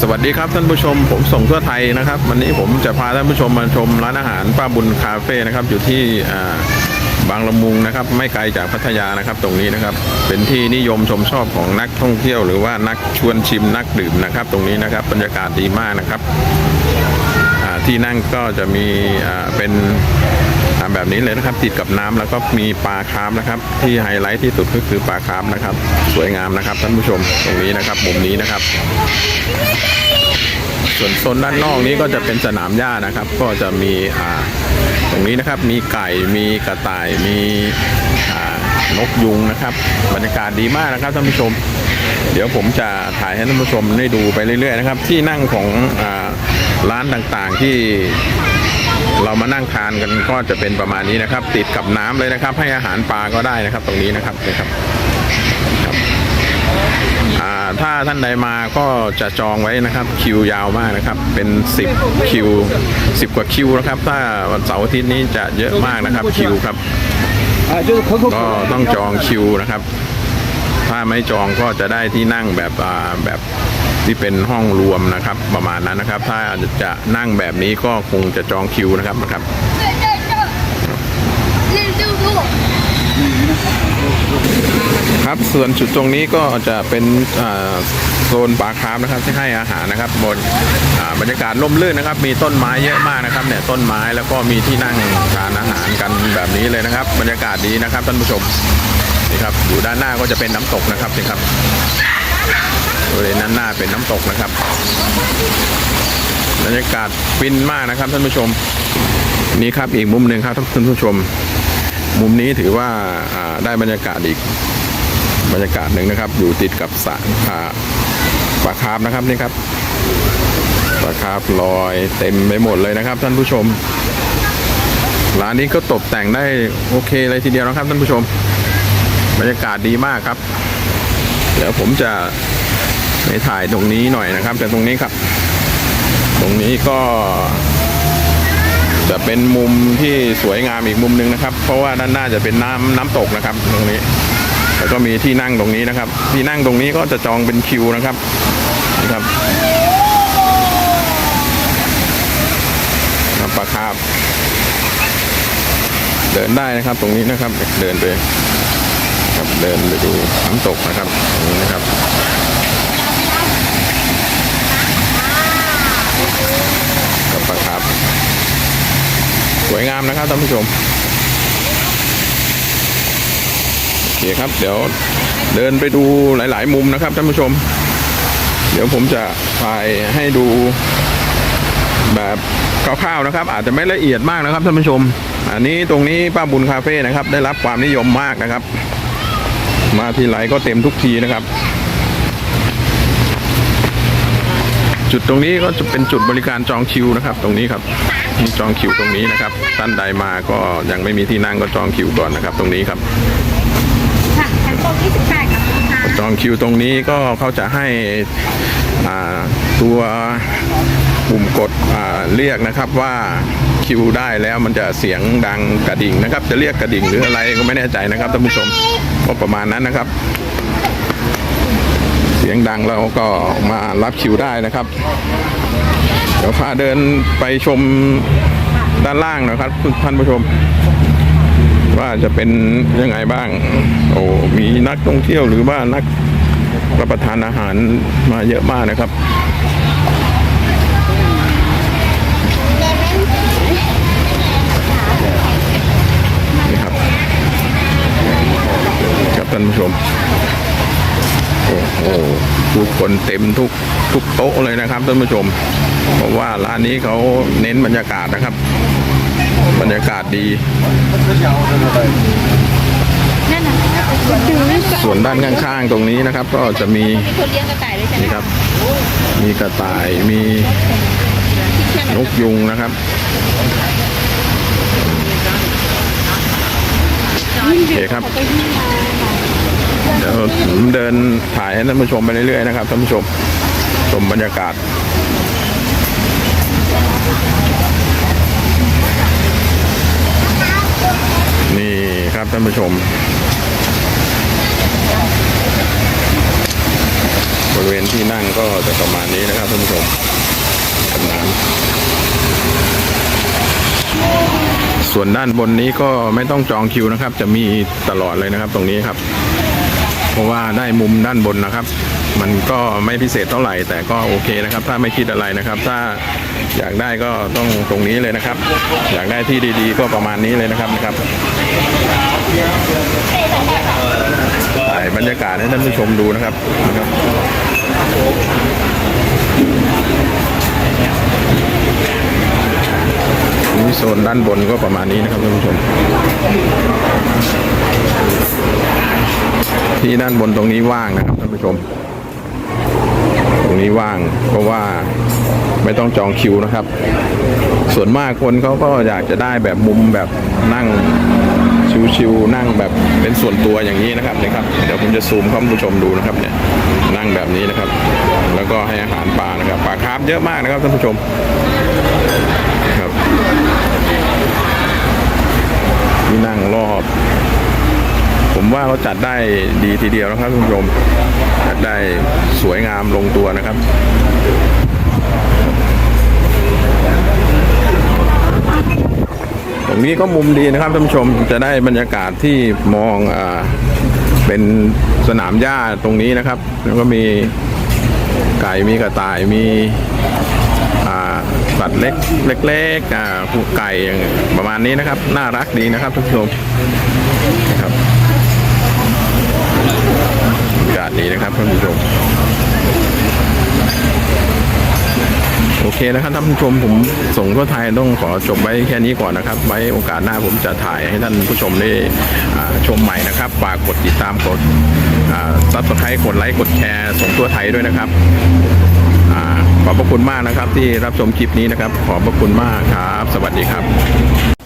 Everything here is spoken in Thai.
สวัสดีครับท่านผู้ชมผมส่งทั่วไทยนะครับ วันนี้ผมจะพาท่านผู้ชมมาชมร้านอาหารป้าบุญคาเฟ่นะครับ อยู่ที่บางละมุงนะครับ ไม่ไกลจากพัทยานะครับ ตรงนี้นะครับ เป็นที่นิยมชมชอบของนักท่องเที่ยว หรือว่านักชวนชิมนักดื่มนะครับ ตรงนี้นะครับบรรยากาศดีมากนะครับที่นั่งก็จะมีเป็น แบบนี้เลยนะครับ ติดกับน้ำแล้วก็มีปลาคาร์ฟนะครับ ที่ไฮไลท์ที่สุดก็คือปลาคาร์ฟนะครับ สวยงามนะครับท่านผู้ชมตรงนี้นะครับมุมนี้นะครับ ส่วนโซนด้านนอกนี้ก็จะเป็นสนามหญ้านะครับ ก็จะมีอ่าตรงนี้นะครับมีไก่มีกระต่ายมีนกยุงนะครับ บรรยากาศดีมากนะครับท่านผู้ชม เดี๋ยวผมจะถ่ายให้ท่านผู้ชมได้ดูไปเรื่อยๆนะครับ ที่นั่งของอร้านต่างๆที่ เรามานั่งทานกันก็จะเป็นประมาณนี้นะครับ ติดกับน้ำเลยนะครับ ให้อาหารปลาก็ได้นะครับ ตรงนี้นะครับนะครับถ้าท่านใดมาก็จะจองไว้นะครับ คิวยาวมากนะครับ เป็น 10 คิว 10 กว่าคิวนะครับ ถ้าวันเสาร์อาทิตย์นี้จะเยอะมากนะครับคิวครับก็ต้องจองคิวนะครับ ถ้าไม่จองก็จะได้ที่นั่งแบบแบบ ที่เป็นห้องรวมนะครับ ประมาณนั้นนะครับ ถ้าจะนั่งแบบนี้ก็คงจะจองคิวนะครับนะครับครับส่วนจุดตรงนี้ก็จะเป็นโซนปลาคาร์ฟนะครับที่ให้อาหารนะครับบนบรรยากาศร่มรื่นนะครับ มีต้นไม้เยอะมากนะครับเนี่ยต้นไม้แล้วก็มีที่นั่งทานอาหารกันแบบนี้เลยนะครับ บรรยากาศดีนะครับท่านผู้ชมนี่ครับอยู่ด้านหน้าก็จะเป็นน้ำตกนะครับนี่ครับ บริเวณด้นหน้าเป็นน้ำตกนะครับบรรยากาศฟินมากนะครับท่านผู้ชม นี่ครับอีกมุมหนึ่งครับท่านผู้ชม มุมนี้ถือว่าได้บรรยากาศอีกบรรยากาศหนึ่งนะครับ อยู่ติดกับสระปลาคาร์ฟนะครับนี่ครับปลาคาร์ฟลอยเต็มไปหมดเลยนะครับ ท่านผู้ชมร้านนี้ก็ตกแต่งได้โอเคเลยทีเดียวนะครับท่านผู้ชม บรรยากาศดีมากครับ เดี๋ยวผมจะไปถ่ายตรงนี้หน่อยนะครับ แต่ตรงนี้ครับ ตรงนี้ก็ จะเป็นมุมที่สวยงามอีกมุมหนึ่งนะครับ เพราะว่าด้านหน้าจะเป็นน้ำน้ำตกนะครับ ตรงนี้แล้วก็มีที่นั่งตรงนี้นะครับ ที่นั่งตรงนี้ก็จะจองเป็นคิวนะครับนี่ครับน้ำปลาคาบเดินได้นะครับ ตรงนี้นะครับ เดินไป เดินไปดูน้ำตกนะครับตรงนี้นะครับกับปลาคาบสวยงามนะครับท่านผู้ชมโอเคครับเดี๋ยวเดินไปดูหลาย ๆ มุมนะครับท่านผู้ชม เดี๋ยวผมจะถ่ายให้ดูแบบคร่าวๆนะครับ อาจจะไม่ละเอียดมากนะครับท่านผู้ชม อันนี้ตรงนี้ป้าบุญคาเฟ่นะครับ ได้รับความนิยมมากนะครับ มาทีไรก็เต็มทุกทีนะครับ จุดตรงนี้ก็จะเป็นจุดบริการจองคิวนะครับ ตรงนี้ครับมีจองคิวตรงนี้นะครับท่านใดมาก็ยังไม่มีที่นั่งก็จองคิวก่อนนะครับ ตรงนี้ครับค่ะชั้นโต๊ะ28กับลูกค้าจองคิวตรงนี้ก็เขาจะให้อ่าตัวปุ่มกดอ่าเรียกนะครับว่า คิวได้แล้วมันจะเสียงดังกระดิ่งนะครับ จะเรียกกระดิ่งหรืออะไรก็ไม่แน่ใจนะครับท่านผู้ชมก็ประมาณนั้นนะครับ เสียงดังเราก็มารับคิวได้นะครับเดี๋ยวพาเดินไปชมด้านล่างนะครับท่านผู้ชม ว่าจะเป็นยังไงบ้าง โอ้มีนักท่องเที่ยวหรือว่านักรับประทานอาหารมาเยอะมากนะครับานผู้ชมโอ้โหผู้คนเต็มทุกทุกโต๊ะเลยนะครับท่านผู้ชม เพราะว่าร้านนี้เขาเน้นบรรยากาศนะครับ บรรยากาศดีนั่นน่ะถึงนั่นส่วนด้านข้างๆตรงนี้นะครับ ก็จะมีมีคนเลี้ยงกระต่ายด้วยใช่ไหมนี่ครับ มีกระต่ายมีนกยุงนะครับโอเคครับ เดี๋ยวผมเดินถ่ายให้ท่านผู้ชมไปเรื่อยๆนะครับท่านผู้ชมชมบรรยากาศนี่ครับท่านผู้ชม บริเวณที่นั่งก็จะประมาณนี้นะครับท่านผู้ชมกับน้ำส่วนด้านบนนี้ก็ไม่ต้องจองคิวนะครับ จะมีตลอดเลยนะครับตรงนี้ครับ เพราะว่าได้มุมด้านบนนะครับ มันก็ไม่พิเศษเท่าไหร่ แต่ก็โอเคนะครับ ถ้าไม่คิดอะไรนะครับ ถ้าอยากได้ก็ต้องตรงนี้เลยนะครับ อยากได้ที่ดีๆ ก็ประมาณนี้เลยนะครับนะครับถ่ายบรรยากาศให้ท่านผู้ชมดูนะครับนะครับนี่โซนด้านบนก็ประมาณนี้นะครับท่านผู้ชม ที่ด้านบนตรงนี้ว่างนะครับท่านผู้ชม ตรงนี้ว่างเพราะว่าไม่ต้องจองคิวนะครับ ส่วนมากคนเขาก็อยากจะได้แบบมุมแบบนั่งชิวๆนั่งแบบเป็นส่วนตัวอย่างนี้นะครับนะครับ เดี๋ยวผมจะซูมให้ท่านผู้ชมดูนะครับเนี่ยนั่งแบบนี้นะครับ แล้วก็ให้อาหารปลานะครับปลาคาร์ฟเยอะมากนะครับท่านผู้ชมครับที่นั่งรอบ ผมว่าเขาจัดได้ดีทีเดียวนะครับคุณผู้ชมจัดได้สวยงามลงตัวนะครับตรงนี้ก็มุมดีนะครับท่านผู้ชมจะได้บรรยากาศที่มองอ่าเป็นสนามหญ้าตรงนี้นะครับ แล้วก็มีไก่มีกระต่ายมีอ่าสัตว์เล็กเล็กๆอ่าพวกไก่อย่างประมาณนี้นะครับ น่ารักดีนะครับท่านผู้ชม นะครับบรรยากาศดีนะครับท่านผู้ชมโอเคนะครับท่านผู้ชมผมส่งทั่วไทยต้องขอจบไว้แค่นี้ก่อนนะครับ ไว้โอกาสหน้าผมจะถ่ายให้ท่านผู้ชมได้ชมใหม่นะครับฝากกดติดตามกดซับสไครต์กดไลค์กดแชร์ส่งทั่วไทยด้วยนะครับอขอบพระคุณมากนะครับที่รับชมคลิปนี้นะครับ ขอบพระคุณมากครับ สวัสดีครับ